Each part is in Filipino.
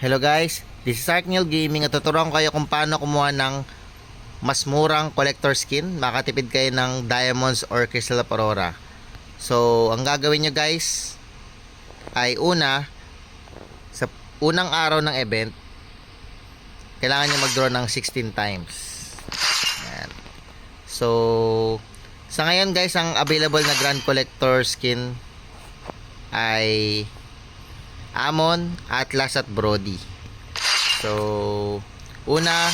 Hello guys, this is Arknil Gaming at tuturuan ko kayo kung paano kumuha ng mas murang collector skin. Makatipid kayo ng diamonds or crystal of aurora. So, ang gagawin nyo guys ay una, sa unang araw ng event, kailangan nyo mag-draw ng 16 times. Yan. So, sa ngayon guys, ang available na Grand Collector skin ay Amon, Atlas at Brody. So, una,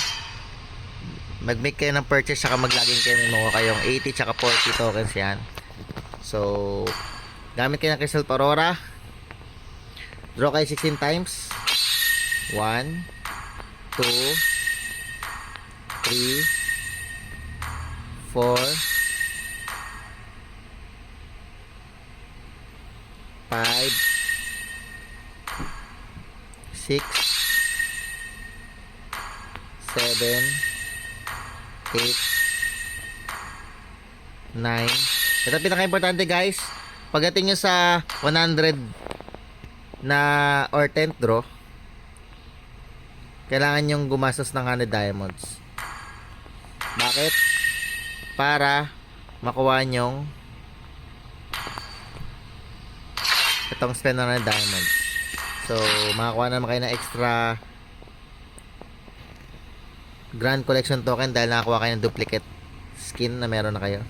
mag-make kayo ng purchase saka maglaging kayo may makuha kayong 80 tsaka 40 tokens yan. So, gamit kayo ng Crystal Aurora. Draw kayo 16 times. 1, 2, 3, 4, 5, six, seven, eight, nine. Ito pinaka-importante guys. Pagdating nyo sa 100 na or 10th draw, kailangan yung gumastos ng 100 diamonds. Bakit? Para makuha nyong itong spend na ng diamonds. So, makakuha naman kayo ng extra Grand Collection token dahil nakakuha kayo ng duplicate skin na meron na kayo.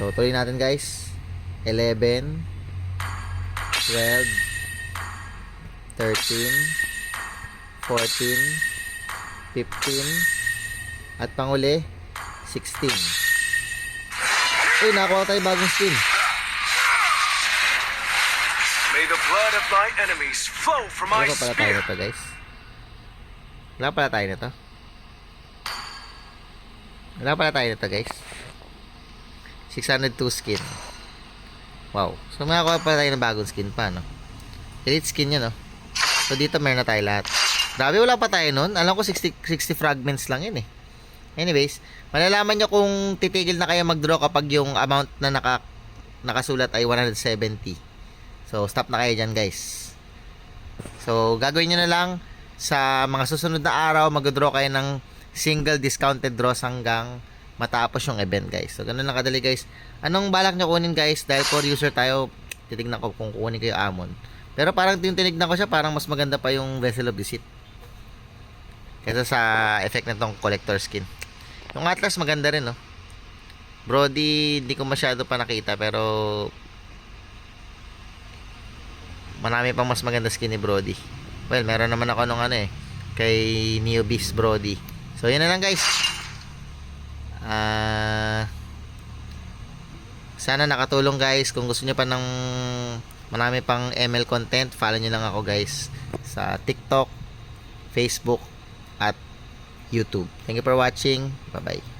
So, tuloy natin guys. 11 12 13 14 15 at panguli 16 Uy, nakakuha tayo bagong skin. May the blood of my enemies flow from my Wala pa pala tayo spear. nito guys. Wala pala tayo nito. Wala pala tayo nito guys. 602 skin. Wow. So makakuha pala tayo ng bagong skin pa no. Elite skin yun no. So dito meron na tayo lahat. Grabe wala pa tayo nun. Alam ko 60, 60 fragments lang yun eh. Anyways, malalaman nyo kung titigil na kayo mag-draw kapag yung amount na naka, nakasulat ay 170. So, stop na kayo dyan, guys. So, gagawin nyo na lang sa mga susunod na araw, mag-draw kayo ng single discounted draws hanggang matapos yung event, guys. So, ganun lang kadali, guys. Anong balak nyo kunin, guys? Dahil core user tayo, titignan ko kung kukunin kayo Amon. Pero parang yung tinignan ko siya, parang mas maganda pa yung Vessel of Deceit. Kaysa sa effect na tong collector skin. Yung Atlas maganda rin, no? Brody, hindi ko masyado pa nakita, pero marami pang mas maganda skin ni Brody. Well, meron naman ako nung ano eh, kay Neo Beast Brody. So, yun na lang guys. Ah... sana nakatulong guys. Kung gusto nyo pa ng marami pang ML content, follow nyo lang ako guys sa TikTok, Facebook, at YouTube. Thank you for watching. Bye-bye.